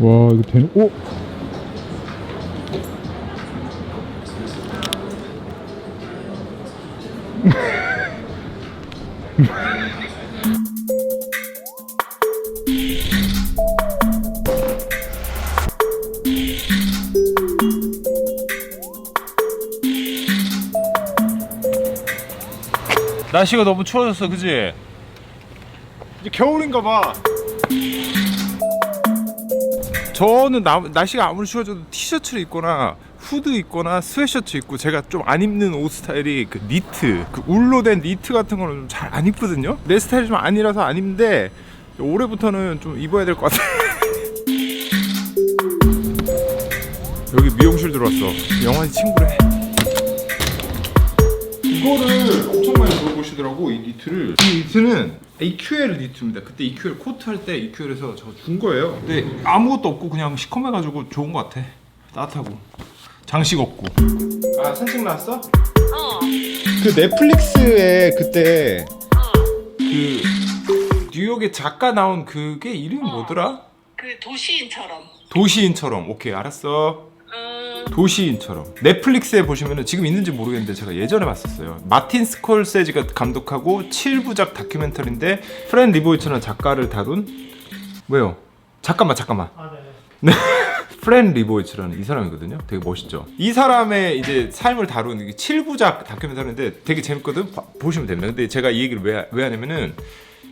와 이거 되는 오! 날씨가 너무 추워졌어 그지? 이제 겨울인가 봐 저는 나, 날씨가 아무리 추워져도 티셔츠를 입거나 후드 입거나 스웨셔츠 입고 제가 좀 안 입는 옷 스타일이 그 니트 그 울로 된 니트 같은 거는 좀 잘 안 입거든요? 내 스타일이 좀 아니라서 안 입는데 올해부터는 좀 입어야 될 것 같아. 여기 미용실 들어왔어. 영환이 친구래. 이거를 엄청 많이 물어보시더라고 이 니트를. 이 니트는 EQL 니트입니다. 그때 EQL 코트 할 때 EQL에서 저 준 거예요. 근데 아무것도 없고 그냥 시커매가지고 좋은 것 같아. 따뜻하고. 장식 없고. 아 산책 나왔어? 어, 그 넷플릭스에 그때 어. 그 뉴욕에 작가 나온 그게 이름이 뭐더라? 그 도시인처럼. 도시인처럼. 오케이 알았어. 음, 도시인처럼 넷플릭스에 보시면은 지금 있는지 모르겠는데 제가 예전에 봤었어요 마틴 스콜세지가 감독하고 7부작 다큐멘터리인데 프렌 리보이츠라는 작가를 다룬 왜요? 잠깐만 잠깐만 네. 프렌 리보이츠라는 이 사람이거든요. 되게 멋있죠. 이 사람의 이제 삶을 다룬 7부작 다큐멘터리인데 되게 재밌거든. 봐- 보시면 됩니다. 근데 제가 이 얘기를 왜, 왜 하냐면은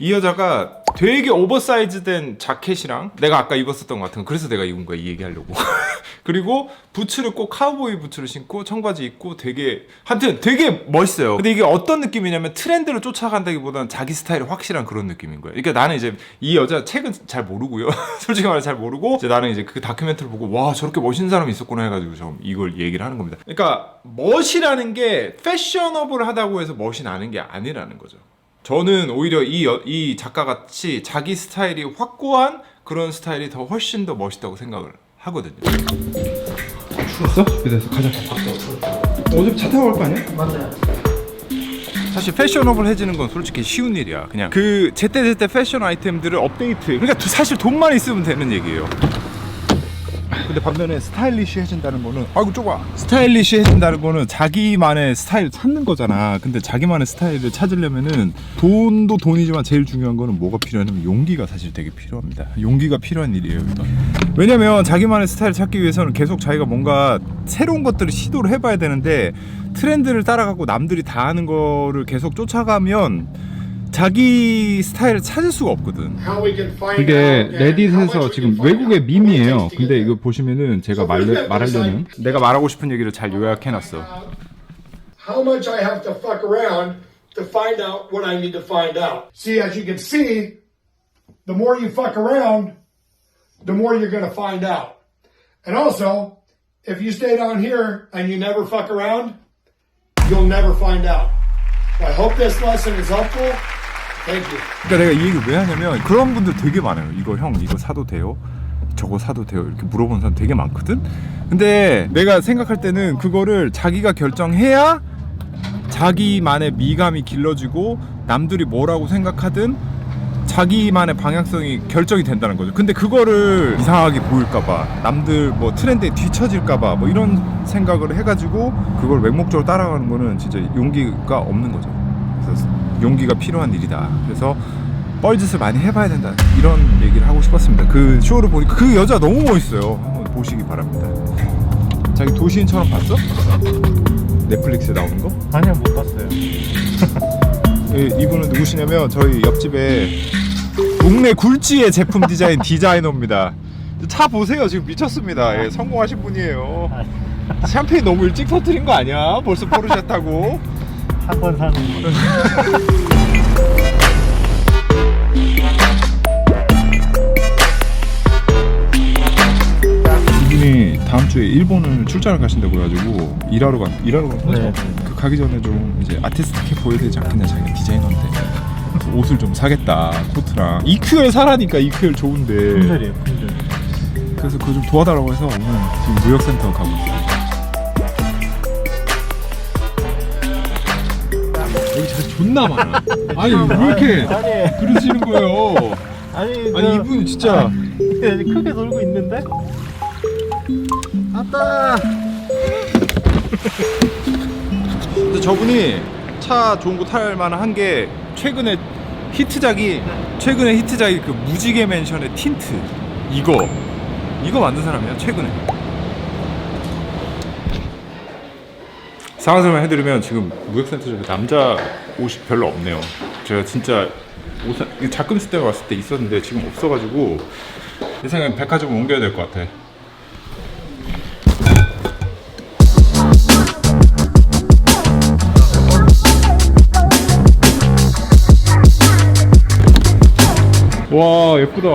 이 여자가 되게 오버사이즈된 자켓이랑 내가 아까 입었었던 것 같은 거 그래서 내가 입은 거야 이 얘기하려고. 그리고 부츠를 꼭 카우보이 부츠를 신고 청바지 입고 되게 하여튼 되게 멋있어요. 근데 이게 어떤 느낌이냐면 트렌드를 쫓아간다기보다는 자기 스타일이 확실한 그런 느낌인 거예요. 그러니까 나는 이제 이 여자 책은 잘 모르고요. 솔직히 말해 잘 모르고 이제 나는 이제 그 다큐멘터리를 보고 와 저렇게 멋있는 사람이 있었구나 해가지고 좀 이걸 얘기를 하는 겁니다. 그러니까 멋이라는 게 패셔너블하다고 해서 멋이 나는 게 아니라는 거죠 저는 오히려 이, 여- 이 작가 같이 자기 스타일이 확고한 그런 스타일이 더 훨씬 더 멋있다고 생각을 하거든요. 추웠어? 준비됐어. 가자. 어차피 차 타고 갈 거 아니야? 맞아요. 사실 패셔너블해지는 건 솔직히 쉬운 일이야. 그냥 그 제때제때 패션 아이템들을 업데이트. 그러니까 사실 돈만 있으면 되는 얘기예요. 근데 반면에 스타일리시해진다는 거는 아이고 좁아. 스타일리시해진다는 거는 자기만의 스타일을 찾는 거잖아. 근데 자기만의 스타일을 찾으려면은 돈도 돈이지만 제일 중요한 거는 뭐가 필요하냐면 용기가 사실 되게 필요합니다. 용기가 필요한 일이에요 이건. 왜냐면 자기만의 스타일을 찾기 위해서는 계속 자기가 뭔가 새로운 것들을 시도를 해봐야 되는데 트렌드를 따라가고 남들이 다 하는 거를 계속 쫓아가면 자기 스타일을 찾을 수가 없거든 그게 레딧에서 지금 외국의 밈이에요. 근데 이거 보시면은 제가 말려, 말하려는 내가 말하고 싶은 얘기를 잘 요약해놨어 how much I have to fuck around to find out what I need to find out. See, as you can see, the more you fuck around, the more you're going to find out. And also, if you stay down here and you never fuck around, you'll never find out. I hope this lesson is helpful. 그러니까 내가 이 얘기를 왜 하냐면 그런 분들 되게 많아요. 이거 형 이거 사도 돼요? 저거 사도 돼요? 이렇게 물어보는 사람 되게 많거든. 근데 내가 생각할 때는 그거를 자기가 결정해야 자기만의 미감이 길러지고 남들이 뭐라고 생각하든 자기만의 방향성이 결정이 된다는 거죠. 근데 그거를 이상하게 보일까봐 남들 뭐 트렌드에 뒤처질까봐 뭐 이런 생각을 해가지고 그걸 맹목적으로 따라가는 거는 진짜 용기가 없는 거죠. 그래서 용기가 필요한 일이다. 그래서 뻘짓을 많이 해봐야 된다. 이런 얘기를 하고 싶었습니다. 그 쇼를 보니까 그 여자 너무 멋있어요. 한번 보시기 바랍니다. 자기 도시인처럼 봤어? 넷플릭스에 나오는 거? 아니요, 못 봤어요. 예, 이분은 누구시냐면 저희 옆집에 동네 굴지의 제품 디자인 디자이너입니다. 차 보세요 지금 미쳤습니다. 예, 성공하신 분이에요. 샴페인 너무 일찍 터트린 거 아니야? 벌써 포르쉐 타고. 한 번 사는 거. 이분이 다음 주에 일본을 출장을 가신다고 해가지고 일하러 간 일하러 간 거죠. 네. 그 가기 전에 좀 이제 아티스트케 보여야 되지 않겠냐 자기가 디자이너인데 옷을 좀 사겠다 코트랑 EQL 사라니까 EQL 좋은데 품절이에요, 품절. 그래서 그거 좀 도와달라고 해서 오늘 지금 무역센터 가고 있어요. 여기 진짜 존나 많아. 아니 왜 이렇게 아니, 그러시는 거예요? 아니, 아니 이분 진짜 크게 놀고 있는데? 아따! 근데 저분이 차 좋은 거 탈 만한 게 최근에 히트작이 최근에 히트작이 그 무지개 맨션의 틴트. 이거. 이거 만든 사람이야 최근에. 상황 설명 해드리면 지금 무역센터 쪽에 남자 옷이 별로 없네요. 제가 진짜 옷 자금 쓸 때 왔을 때 있었는데 지금 없어가지고 내 생각엔 백화점 옮겨야 될 것 같아 와 예쁘다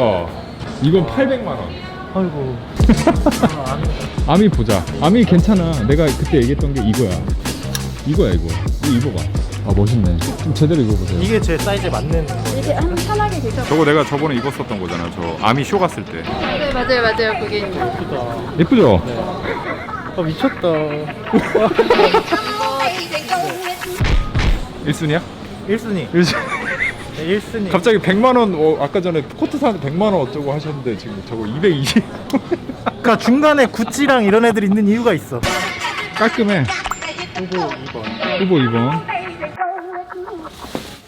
이건 800만 원 아이고. 아미 보자. 아미 괜찮아. 내가 그때 얘기했던 게 이거야. 이거야 이거. 이거 입어봐. 아 멋있네. 좀 제대로 입어보세요. 이게 제 사이즈에 맞는 거. 이게 한 편하게 계셔. 저거 내가 저번에 입었었던 거잖아 저 아미 쇼 갔을 때 네 맞아요 맞아요 그게 예쁘다. 예쁘죠? 아, 미쳤다. 1순위야? 1순위. 1순위 네, 1순위. 갑자기 100만 원 어, 아까 전에 코트 사는데 100만 원 어쩌고 하셨는데 지금 저거 220 그러니까 중간에 구찌랑 이런 애들 있는 이유가 있어. 깔끔해. 후보 2번. 후보 2번.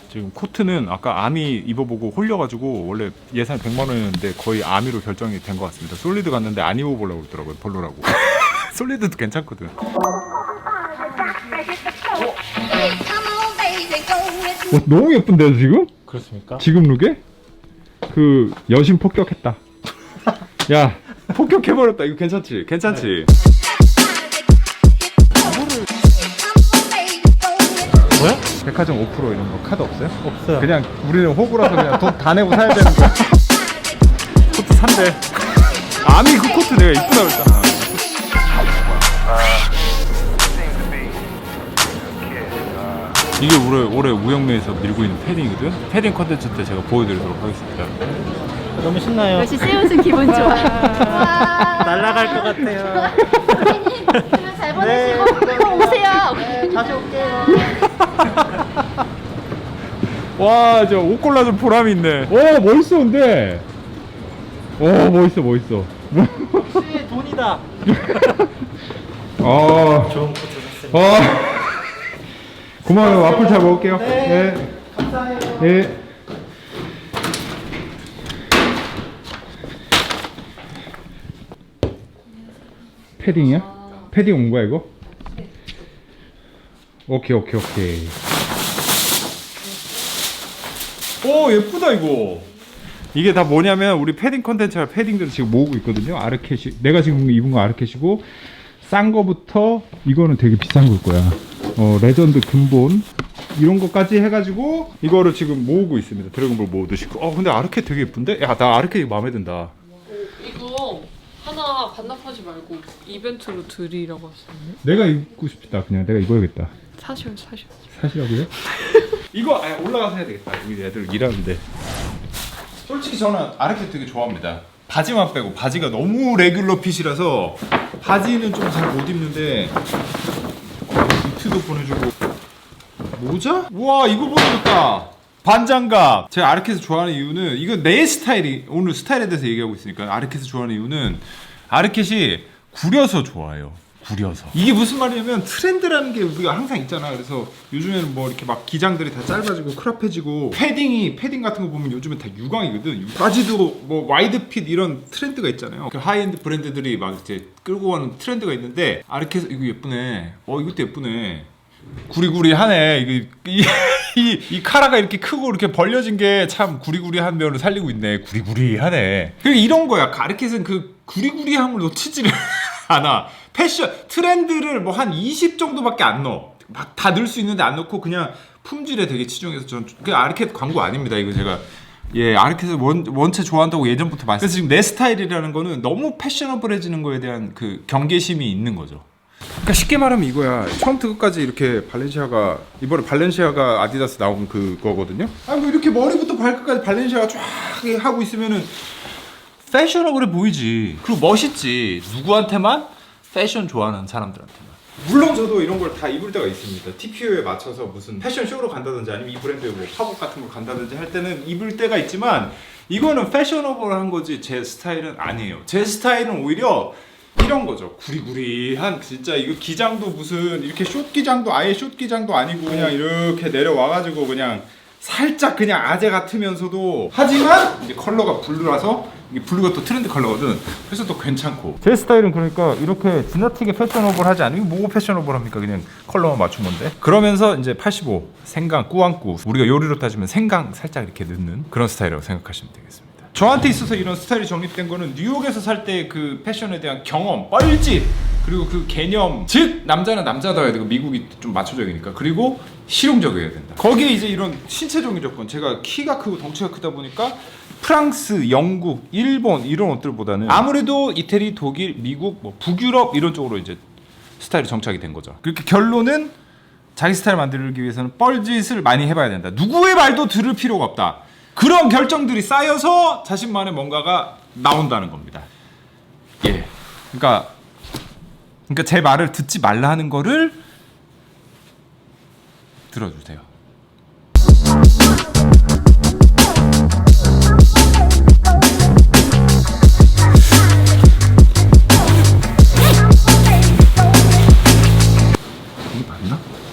지금 코트는 아까 아미 입어보고 홀려가지고 원래 예산 100만 원이었는데 거의 아미로 결정이 된 것 같습니다 솔리드 갔는데 안 입어보려고 그러더라고요 별로라고 솔리드도 괜찮거든 어, 너무 예쁜데요 지금? 그렇습니까? 지금 룩에? 그 여신 폭격했다. 야 폭격해버렸다 이거 괜찮지? 괜찮지? 뭐야? 백화점 5% 이런 거 카드 없어요? 없어요. 그냥 우리는 호구라서 그냥 돈 다 내고 사야 되는 거야 코트 산대 아미 그 코트 내가 이쁘다 그랬잖아 이게 올해, 올해 우영매에서 밀고 있는 패딩이거든? 패딩 컨텐츠 때 제가 보여드리도록 하겠습니다 너무 신나요. 역시 세우슨 기분 좋아. 와. 날아갈 것 같아요. 잘 보내시고 꼭 오세요. 다시 올게요. 와 저 옷 골라준 보람이 있네 오 멋있어 근데. 오 멋있어 멋있어. 혹시 돈이다. 아. 좋은 코트 샀습니다. 아. 고마워요. 와플 잘 먹을게요. 네. 네. 감사해요. 네. 패딩이야? 패딩 온 거야 이거? 오케이 오케이 오케이. 오 예쁘다 이거 이게 다 뭐냐면 우리 패딩 컨텐츠가 패딩들을 지금 모으고 있거든요 아르켓이 내가 지금 입은 거 아르켓이고 싼 거부터 이거는 되게 비싼 걸 거야 어 레전드 근본 이런 것까지 해가지고 이거를 지금 모으고 있습니다 드래곤볼 모으듯이 어 근데 아르켓 되게 예쁜데? 야 나 아르켓 마음에 든다 이거 하나 반납하지 말고 이벤트로 드리라고 하시네. 내가 입고 싶다 그냥 내가 입어야겠다. 사셔 사셔. 사시라고요? 이거 아, 올라가서 해야 되겠다 우리 애들 일하는데 솔직히 저는 아르켓 되게 좋아합니다 바지만 빼고 바지가 너무 레귤러 핏이라서 바지는 좀 잘 못 입는데 니트도 보내주고. 모자? 우와 이거 보내줬다. 반장갑. 제가 아르켓을 좋아하는 이유는 이거 내 스타일이 오늘 스타일에 대해서 얘기하고 있으니까 아르켓을 좋아하는 이유는 아르켓이 구려서 좋아해요 구려서. 이게 무슨 말이냐면 트렌드라는 게 우리가 항상 있잖아. 그래서 요즘에는 뭐 이렇게 막 기장들이 다 짧아지고 크롭해지고 패딩이 패딩 같은 거 보면 요즘엔 다 유광이거든. 바지도 뭐 와이드 핏 이런 트렌드가 있잖아요. 그 하이엔드 브랜드들이 막 이제 끌고 가는 트렌드가 있는데 아르켓 이거 예쁘네. 어 이것도 예쁘네. 구리구리하네. 이거 이, 이, 이 카라가 이렇게 크고 이렇게 벌려진 게 참 구리구리한 면을 살리고 있네. 구리구리하네. 그리고 이런 거야. 가르켓은 그 구리구리함을 놓치지를 않아 패션 트렌드를 뭐 한 20 정도밖에 안 넣어 막 다 넣을 수 있는데 안 넣고 그냥 품질에 되게 치중해서 저는 그 아르켓 광고 아닙니다 이거 제가 예 아르켓을 원, 원체 좋아한다고 예전부터 말씀 그래서 지금 내 스타일이라는 거는 너무 패셔너블해지는 거에 대한 그 경계심이 있는 거죠 그러니까 쉽게 말하면 이거야. 처음부터 끝까지 이렇게 발렌시아가 이번에 발렌시아가 아디다스 나온 그거거든요. 아니 뭐 이렇게 머리부터 발끝까지 발렌시아가 쫙 하고 있으면은 패셔너블해 보이지. 그리고 멋있지. 누구한테만? 패션 좋아하는 사람들한테만. 물론 저도 이런 걸 다 입을 때가 있습니다. TPO에 맞춰서 무슨 패션 쇼로 간다든지 아니면 이 브랜드의 뭐 팝업 같은 걸 간다든지 할 때는 입을 때가 있지만 이거는 패셔너블한 거지 제 스타일은 아니에요. 제 스타일은 오히려 이런 거죠. 구리구리한 진짜 이거 기장도 무슨 이렇게 숏 기장도 아예 숏 기장도 아니고 그냥 이렇게 내려와가지고 그냥 살짝 그냥 아재 같으면서도 하지만 이제 컬러가 블루라서 이게 블루가 또 트렌드 컬러거든. 그래서 또 괜찮고. 제 스타일은 그러니까 이렇게 지나치게 패셔너블 하지 않으면 이거 뭐가 패셔너블 합니까? 그냥 컬러만 맞춘 건데. 그러면서 이제 85 생강 꾸안꾸 우리가 요리로 따지면 생강 살짝 이렇게 넣는 그런 스타일이라고 생각하시면 되겠습니다. 저한테 있어서 이런 스타일이 정립된 거는 뉴욕에서 살 때 그 패션에 대한 경험, 뻘짓 그리고 그 개념 즉 남자는 남자다워야 되고 미국이 좀 맞춰져야 되니까 그리고 실용적이어야 된다. 거기에 이제 이런 신체적인 조건 제가 키가 크고 덩치가 크다 보니까 프랑스, 영국, 일본 이런 옷들보다는 아무래도 이태리, 독일, 미국, 뭐 북유럽 이런 쪽으로 이제 스타일이 정착이 된 거죠. 그렇게 결론은 자기 스타일 만들기 위해서는 뻘짓을 많이 해봐야 된다. 누구의 말도 들을 필요가 없다. 그런 결정들이 쌓여서 자신만의 뭔가가 나온다는 겁니다. 예. 그러니까 그러니까 제 말을 듣지 말라 하는 거를 들어주세요.